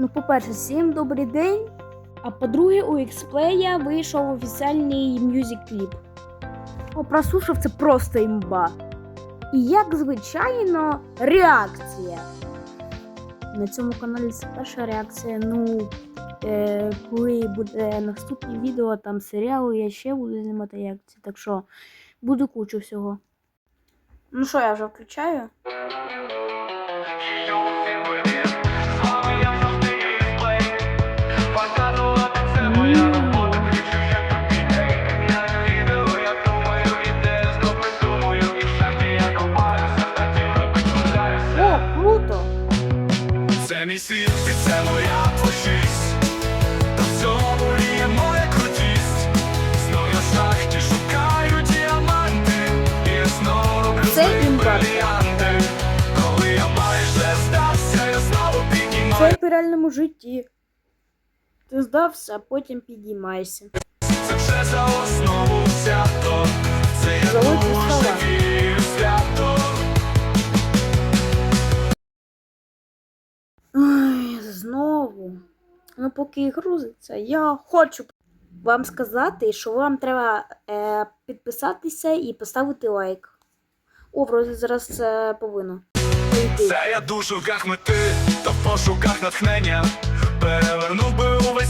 Ну, по-перше, всім добрий день. А по-друге, у Xplay вийшов офіціальний мюзик-кліп. О, прослушав це просто імба. І як звичайно, реакція. На цьому каналі це перша реакція. Ну, е, коли буде наступне відео, там серіали, я ще буду знімати реакції. Так що буде кучу всього. Ну що, я вже включаю? Це мій світ, і це моя творчість Та в цьому є моя крутість. Знов я шахті шукаю діаманти. І знову роблю з Це них імба. бриліанти. Коли я майже здався, я знову Це піднімаю як в реальному житті. Ти здався, а потім підіймайся. Це вже за основу взято Це я дуже вірю свято знову. Ну, поки грузиться, я хочу вам сказати, що вам треба е, підписатися і поставити лайк. О, вроді зараз це повинно. Це я душу, як мети та в пошуках натхнення Перевернув би увесь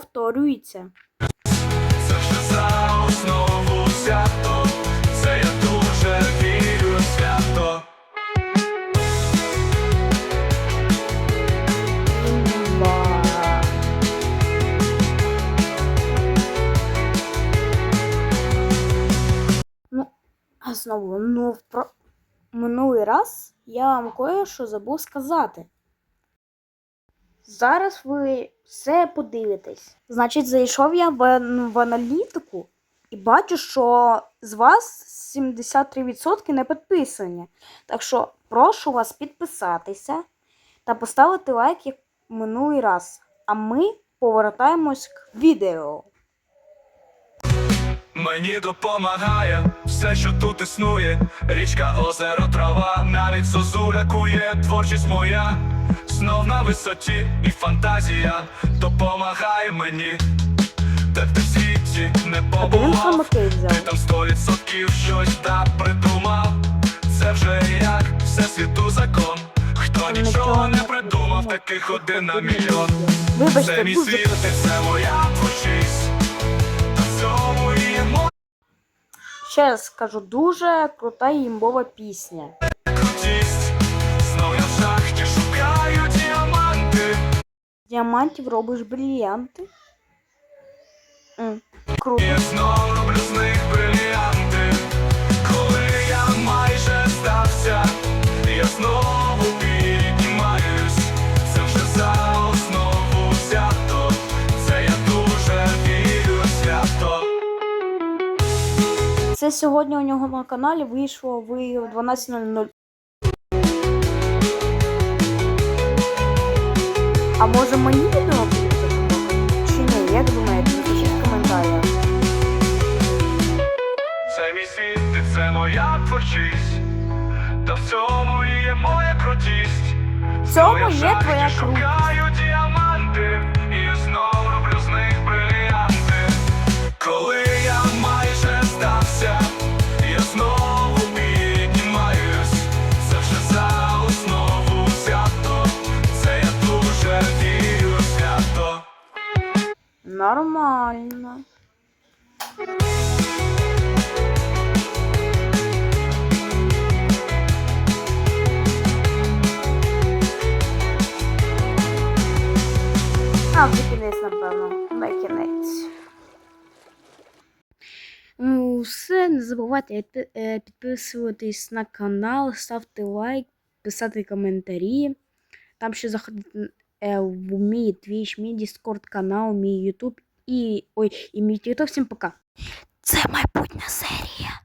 Повторюється. Це за основу взято Це я дуже вірю свято знову, ну, про... минулий раз я вам кое-що забув сказати. Зараз ви все подивитесь. Значить, зайшов я в, в аналітику і бачу, що з вас 73% не підписані. Так що прошу вас підписатися та поставити лайк як минулий раз. А ми повертаємось к відео. Мені допомагає все, що тут існує Річка, озеро, трава, навіть зозуля кує Творчість моя, знов на висоті І фантазія допомагає мені. Де ти в світі не побував? Ти там сто відсотків щось та придумав. Це вже як всесвіту закон. Хто нічого не придумав, таких один на мільйон. Це мій світ, і це моя творчість Та в цьому і моя ще раз скажу, дуже крута і імбова пісня. крутість Знов я в шахті шукаю діаманти З Діамантів робиш брильянти. М, Круто. І знов роблю з них бриліанти Це сьогодні у нього на каналі вийшло в 12.00. А може мені відео? Чи ні? Як думаєте? Напишіть в коментарях. Це мій світ, і це моя творчість Та в цьому є моя крутість В цьому є твоя крутість. шукаю діаманти Нормально. А, вже кінець, напевно. На кінець. Ну, все, не забувайте е, підписуватись на канал, ставте лайк, писати коментарі. Там ще заходити е, в мій твіч, мій дискорд канал, мій ютуб і ой, і мій тіто. Всім пока. Це майбутня серія.